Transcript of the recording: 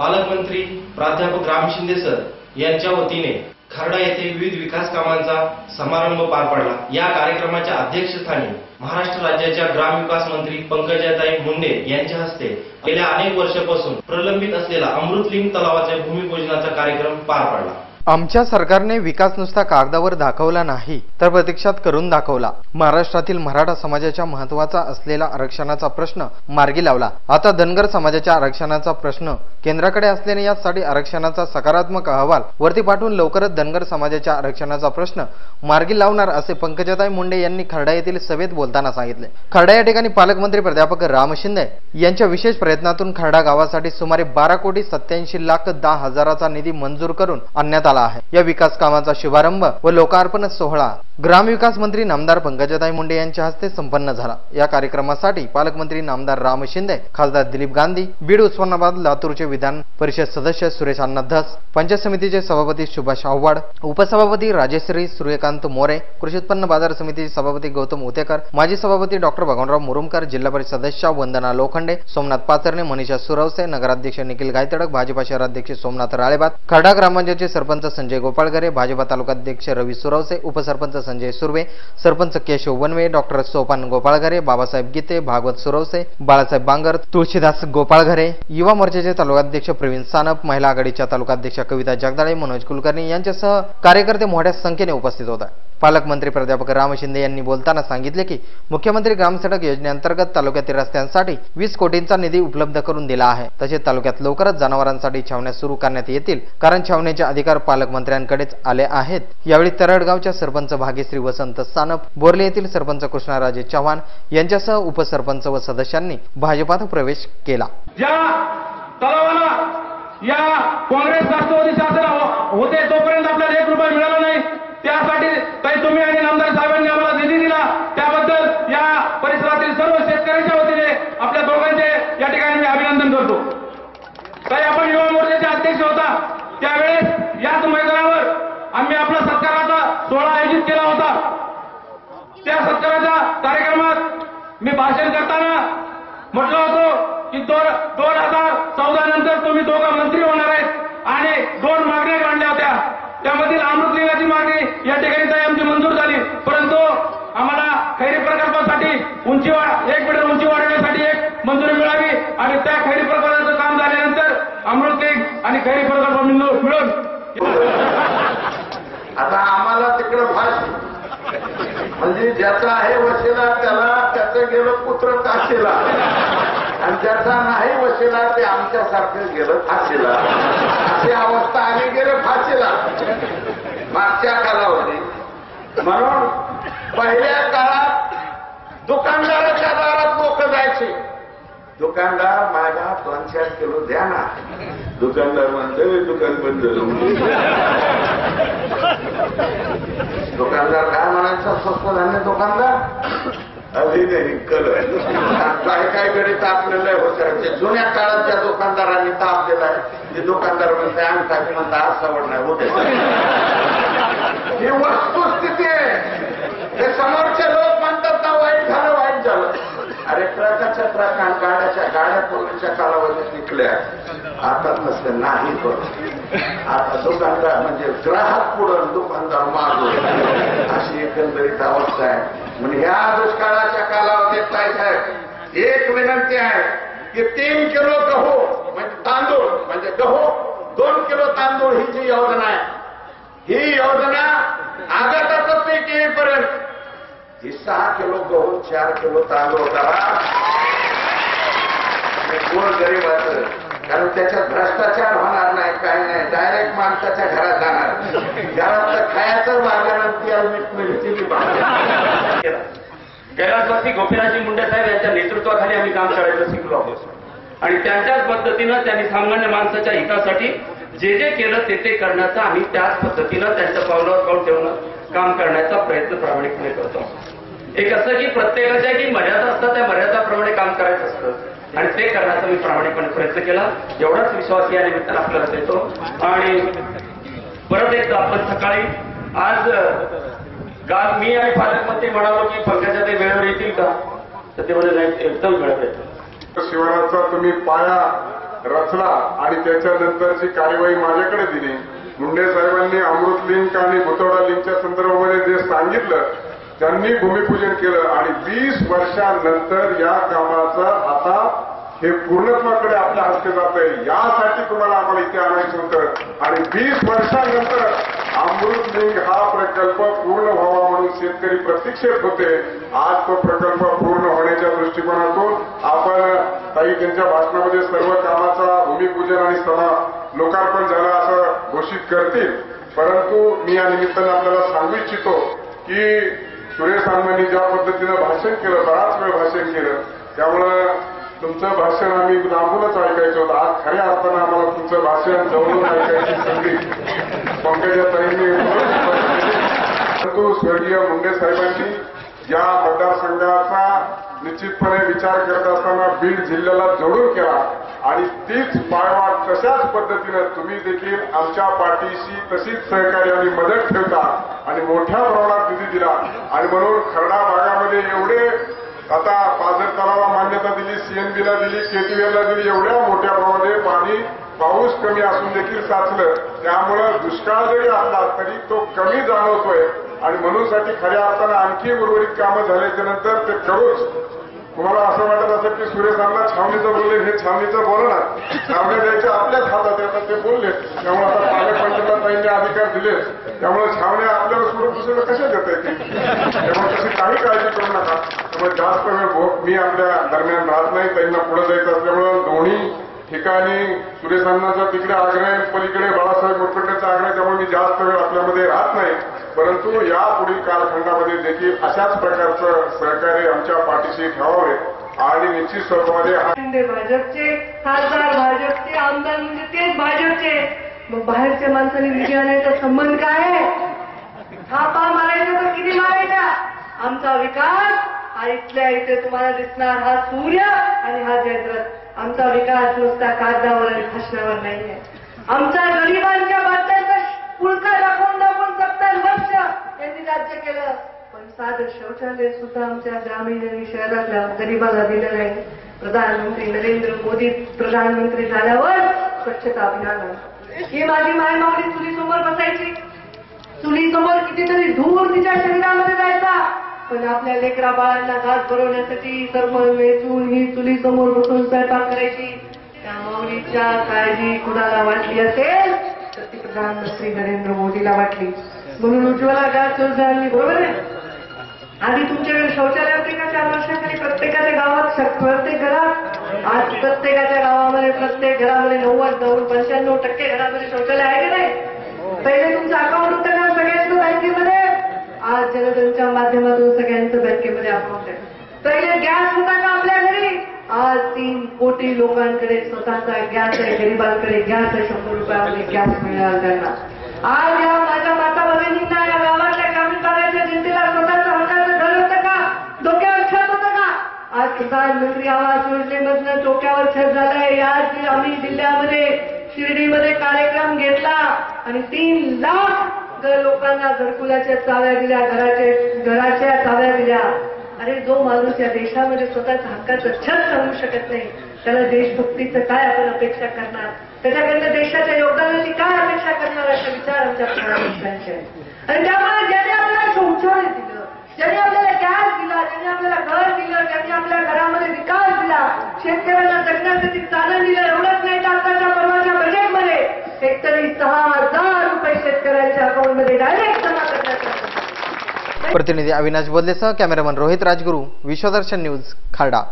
पालकमंत्री प्राध्यापक राम शिंदे सर यांच्या वतीने खर्डा येथे विविध विकास कामांचा समारंभ पार पडला. या कार्यक्रमाच्या अध्यक्षस्थानी महाराष्ट्र राज्याच्या ग्रामविकास मंत्री पंकजाताई मुंडे यांच्या हस्ते गेल्या अनेक वर्षापासून प्रलंबित असलेला अमृतलिंग तलावाच्या भूमिपूजनाचा कार्यक्रम पार पडला. आमच्या सरकारने विकास नुसता कागदावर दाखवला नाही तर प्रत्यक्षात करून दाखवला. महाराष्ट्रातील मराठा समाजाच्या महत्त्वाचा असलेला आरक्षणाचा प्रश्न मार्गी लावला. आता धनगर समाजाच्या आरक्षणाचा प्रश्न केंद्राकडे असल्याने यासाठी आरक्षणाचा सकारात्मक अहवाल वरती पाठवून लवकरच धनगर समाजाच्या आरक्षणाचा प्रश्न मार्गी लावणार असे पंकजाताई मुंडे यांनी खर्डा येथील सभेत बोलताना सांगितले. खर्डा या ठिकाणी पालकमंत्री प्राध्यापक राम शिंदे यांच्या विशेष प्रयत्नातून खर्डा गावासाठी सुमारे बारा कोटी सत्याऐंशी लाख दहा हजाराचा निधी मंजूर करून आणण्यात आला आहे. या विकास कामाचा शुभारंभ व लोकार्पण सोहळा ग्रामविकास मंत्री नामदार पंकजाताई मुंडे यांच्या हस्ते संपन्न झाला. या कार्यक्रमासाठी पालकमंत्री नामदार राम शिंदे खासदार दिलीप गांधी बीड उस्मानाबाद लातूरचे विधान परिषद सदस्य सुरेश अण्णा धस पंचायत समितीचे सभापती सुभाष आव्हाड उपसभापती राजेश्री सूर्यकांत मोरे कृषी उत्पन्न बाजार समितीचे सभापती गौतम उतेकर माजी सभापती डॉक्टर भगवानराव मुरुमकर जिल्हा परिषद सदस्य वंदना लोखंडे सोमनाथ पाचरणे मनीषा सुरवसे नगराध्यक्ष निखिल गायतडक भाजपा शहराध्यक्ष सोमनाथ राळेबात खर्डा ग्रामपंचायतचे सरपंच संजय गोपाळगरे भाजपा तालुकाध्यक्ष रवी सुरवसे उपसरपंच संजय सुर्वे सरपंच केशव वनवे डॉक्टर सोपान गोपाळघरे बाबासाहेब गीते भागवत सुरवसे बाळासाहेब बांगर तुळशीदास गोपाळघरे युवा मोर्चाचे तालुकाध्यक्ष प्रवीण सानप महिला आघाडीच्या तालुकाध्यक्ष कविता जगदाळे मनोज कुलकर्णी यांच्यासह कार्यकर्ते मोठ्या संख्येने उपस्थित होते पालकमंत्री प्राध्यापक राम शिंदे यांनी बोलताना सांगितले की मुख्यमंत्री ग्रामसडक योजनेअंतर्गत तालुक्यातील रस्त्यांसाठी वीस कोटींचा निधी उपलब्ध करून दिला आहे. तसेच तालुक्यात लवकरच जनावरांसाठी छावण्या सुरू करण्यात येतील कारण छावण्याचे अधिकार पालकमंत्र्यांकडेच आले आहेत. यावेळी तरडगावच्या सरपंच भाग्यश्री वसंत सानप बोर्ले येथील सरपंच कृष्णराजे चव्हाण यांच्यासह उपसरपंच व सदस्यांनी भाजपात प्रवेश केला. या काँग्रेस राष्ट्रवादी शासन हो- होते तोपर्यंत आपल्याला एक रुपया मिळाला नाही. त्यासाठी काही तुम्ही आणि नामदार साहेबांनी आम्हाला निधी दिला. त्याबद्दल या परिसरातील सर्व शेतकऱ्यांच्या वतीने आपल्या दोघांचे या ठिकाणी मी अभिनंदन करतो. काही आपण युवा मोर्चाचे अध्यक्ष होता. त्यावेळेस याच मैदानावर आम्ही आपला सत्काराचा सोहळा आयोजित केला होता. त्या सत्काराच्या कार्यक्रमात मी भाषण करताना म्हटलं होतो की दोन दोन हजार चौदा नंतर तुम्ही दोघं मंत्री होणार आहेत. आणि दोन मागण्या मांडल्या होत्या. त्यामधील अमृतलिंगाची मागणी या ठिकाणी आमची मंजूर झाली. परंतु आम्हाला खैरी प्रकल्पासाठी उंची वाढ एक मीटर उंची वाढवण्यासाठी एक मंजुरी मिळावी. आणि त्या खैरी प्रकल्पाचं काम झाल्यानंतर अमृतलिंग आणि खैरी प्रकल्प मिळून आता आम्हाला तिकडं फाशी म्हणजे ज्याचा आहे वशिला त्याला त्याचं गेलं पुत्र काशीला. आणि त्याचा नाही वशिला ते आमच्यासारखं गेलं फाशीला. अशी अवस्था आम्ही गेलं फाशीला. मागच्या कालावधी. म्हणून पहिल्या काळात दुकानदाराच्या दारात लोक जायचे. दुकानदार माझ्या दोन चार किलो द्या ना. दुकानदार म्हणतो दुकान बंद दुकानदार काय म्हणायचं? स्वस्त धान्य दुकानदार? अगदी नाही कल काय काय गणित आपल्याला होत जुन्या काळात ज्या दुकानदारांनी ताप दिलाय ते दुकानदार म्हणते अंग टाकी म्हणता आज सवड नाही होते ही वस्तुस्थिती आहे. हे समोरचे लोक म्हणतात ना वाईट झालं वाईट झालं. अरे ट्रकाच्या ट्रक आणि गाड्याच्या गाड्या पूर्वीच्या कालावधीत निघल्या. आता नसते नाही पण आता दुकानदार म्हणजे ग्राहक पुढं दुकानदार मागू. अशी एकंदरीत अवस्था आहे. म्हणजे ह्या दुष्काळाच्या कालावधीत काय साहेब? एक विनंती आहे की तीन किलो गहू म्हणजे तांदूळ म्हणजे गहू दोन किलो तांदूळ ही जी योजना आहे ही योजना आगाताचं पीक येईपर्यंत. ही सहा किलो गहू चार किलो तांदूळ करा. म्हणजे कोण गरीबाचं कारण त्याच्यात भ्रष्टाचार होणार नाही काही नाही. डायरेक्ट माणसाच्या घरात जाणार. घरात तर खायचं भागल्यानंतर भाग मिरची भाजी कैलासवासी गोपीनाथजी मुंडे साहेब यांच्या नेतृत्वाखाली आम्ही काम करायचं शिकलो आहोत. आणि त्यांच्याच पद्धतीनं त्यांनी सामान्य माणसाच्या हितासाठी जे जे केलं ते ते करण्याचा आम्ही त्याच पद्धतीनं त्यांच्या पावलावर पाऊल ठेवणं काम करण्याचा प्रयत्न प्रामाणिकपणे करतो एक असं की प्रत्येकाच्या की मर्यादा असतात त्या मर्यादाप्रमाणे काम करायचं असतं. आणि ते करण्याचा मी प्रामाणिकपणे प्रयत्न केला. एवढाच विश्वास या निमित्तानं आपल्याला देतो. आणि परत एकदा आपण सकाळी आज काल मी आणि पालकमंत्री म्हणालो की पंकजा ते वेळेवर येतील का? तर ते म्हणजे एकदम वेळेवर येतील. शिवाराचा तुम्ही पाया रचला आणि त्याच्यानंतरची कार्यवाही माझ्याकडे दिली. मुंडे साहेबांनी अमृत लिंक आणि भुतवडा लिंकच्या संदर्भामध्ये जे सांगितलं त्यांनी भूमिपूजन केलं आणि वीस वर्षांनंतर या कामाचा आता हे पूर्णत्वाकडे आपल्या हस्ते जात आहे यासाठी तुम्हाला आम्हाला इथे आणायचं होतं. आणि वीस वर्षांनंतर अमृत लिंग हा प्रकल्प पूर्ण व्हावा म्हणून शेतकरी प्रतीक्षेत होते. आज तो प्रकल्प पूर्ण होण्याच्या दृष्टिकोनातून आपण काही त्यांच्या भाषणामध्ये सर्व कामाचा भूमिपूजन आणि सभा लोकार्पण झालं असं घोषित करतील. परंतु मी या निमित्तानं आपल्याला सांगू इच्छितो की सुरेश अण्णांनी ज्या पद्धतीनं भाषण केलं बराच वेळ भाषण केलं त्यामुळं तुमचं भाषण आम्ही लांबूनच ऐकायचं. होतं आज खऱ्या अर्थानं आम्हाला तुमचं भाषण जवळून ऐकायची संधी पंकजाताईंनी परंतु स्वर्गीय मुंडे साहेबांनी या मतदारसंघाचा निश्चितपणे विचार करत असताना बीड जिल्ह्याला जोडून केला. आणि तीच पायवाट तशाच पद्धतीनं तुम्ही देखील आमच्या पाठीशी तशीच सहकार्य आणि मदत ठेवता आणि मोठ्या प्रमाणात निधी दिला. आणि म्हणून खरडा भागामध्ये एवढे आता पाझर तलावाला मान्यता दिली सीएनबीला दिली केटीव्हीला दिली एवढ्या मोठ्या प्रमाणात पाणी पाऊस कमी असून देखील साचलं त्यामुळं दुष्काळ जरी असला तरी तो कमी जाणवतोय. आणि म्हणूनसाठी खऱ्या अर्थानं आणखी उर्वरित कामं झाल्याच्यानंतर ते करूच तुम्हाला असं वाटत असेल की सुरेशांना छावणीचं बोलले हे छावणीचं बोलणार छावणी द्यायच्या आपल्याच हातात येतात ते बोलले. त्यामुळे आता पालकमंत्र्यांना त्यांनी अधिकार दिले. त्यामुळे छावण्या आपल्याला सुरू दुसऱ्याला कशा देता येतील? त्यामुळे तशी काही काळजी करू नका. त्यामुळे जास्त वेळ मी आपल्या दरम्यान राहत नाही त्यांना पुढे जायचं असल्यामुळे दोन्ही ठिकाणी सुरेशांनाचा तिकडे आग्रह पलीकडे बाळासाहेब मुरकुंडेचा आग्रह त्यामुळे मी जास्त वेळ आपल्यामध्ये राहत नाही. परंतु या पुढील कालखंडामध्ये देखील अशाच प्रकारचं सहकार्य आमच्या पाठीशी ठेवावे. आणि निश्चित स्वरूपामध्ये भाजपचे खासदार भाजपचे आमदार म्हणजे तेच भाजपचे. मग बाहेरच्या माणसाने निधी आणायचा संबंध काय आहे? थापा मारायचा तर किती मारायचा? आमचा विकास हा इथल्या इथे तुम्हाला दिसणार हा सूर्य आणि हा जय आमचा विकास नुसता कागदावर आणि भाषणावर नाहीये. आमच्या गरिबांच्या बाटल्यांचा पुळका दाखवून दाखवून सत्तर वर्ष. त्यांनी राज्य केलं. पण साधं शौचालय सुद्धा आमच्या ग्रामीण आणि शहरातल्या गरिबाला दिलं नाही. प्रधानमंत्री नरेंद्र मोदी प्रधानमंत्री झाल्यावर स्वच्छता अभियान ही माझी मायमावली चुलीसमोर बसायची. चुलीसमोर कितीतरी धूर तिच्या शरीरामध्ये जायचा. पण आपल्या लेकरा बाळांना घास भरवण्यासाठी सर्व वेचून ही चुलीसमोर बसून स्वयंपाक करायची. त्या माऊलीच्या काळजी कुणाला वाटली असेल तर ती प्रधानमंत्री नरेंद्र मोदीला वाटली. म्हणून उज्ज्वला गॅस योजना आणली बरोबर आहे? आधी तुमच्याकडे शौचालय होते का? चार वर्षाखाली प्रत्येकाच्या गावात प्रत्येक घरात? आज प्रत्येकाच्या गावामध्ये प्रत्येक घरामध्ये नव्वद नव्वद पंच्याण्णव टक्के घरामध्ये शौचालय आहे की नाही? पहिले तुमचं अकाउंट होतं का सगळ्यांचं बँकेमध्ये आज जनधनच्या माध्यमातून सगळ्यांचं बँकेमध्ये अकाउंट आहे पहिले गॅस होता का आपल्या घरी? आज तीन कोटी लोकांकडे स्वतःचा गॅस आहे गरिबांकडे गॅस आहे शंभर रुपयामध्ये गॅस मिळणार त्यांना. आज या माझ्या माता भगिनींना या गावातल्या ग्रामीण भागाच्या जनतेला स्वतःचं हक्काचं घर होतं का? डोक्यावर छत होतं का? आज प्रधानमंत्री आवास योजनेमधनं डोक्यावर छत झालंय. आज आम्ही जिल्ह्यामध्ये शिर्डीमध्ये कार्यक्रम घेतला आणि तीन लाख लोकांना घरकुलाच्या चाव्या दिल्या घराचे घराच्या चाव्या दिल्या. अरे जो माणूस या देशामध्ये स्वतःच हक्काचं छत सांगू शकत नाही त्याला देशभक्तीचं काय आपण अपेक्षा करणार? त्याच्याकडनं देशाच्या योगदानाची काय अपेक्षा करणार असा विचार आमच्या प्रधानमंत्र्यांचे आणि त्यामुळे ज्याने आपल्याला शौचालय दिलं ज्याने आपल्याला गॅस दिला ज्याने आपल्याला घर दिलं ज्याने आपल्या घरामध्ये विकास दिला शेतकऱ्यांना जगण्यासाठी चालण दिलं एवढंच नाही तर आताच्या परवाच्या बजेटमध्ये एकतरी सहा हजार रुपये शेतकऱ्यांच्या अकाउंटमध्ये डायरेक्ट जमा करण्यात प्रतिनिधी अविनाश बोदलेसह कॅमेरामन रोहित राजगुरू विश्वदर्शन न्यूज खाडा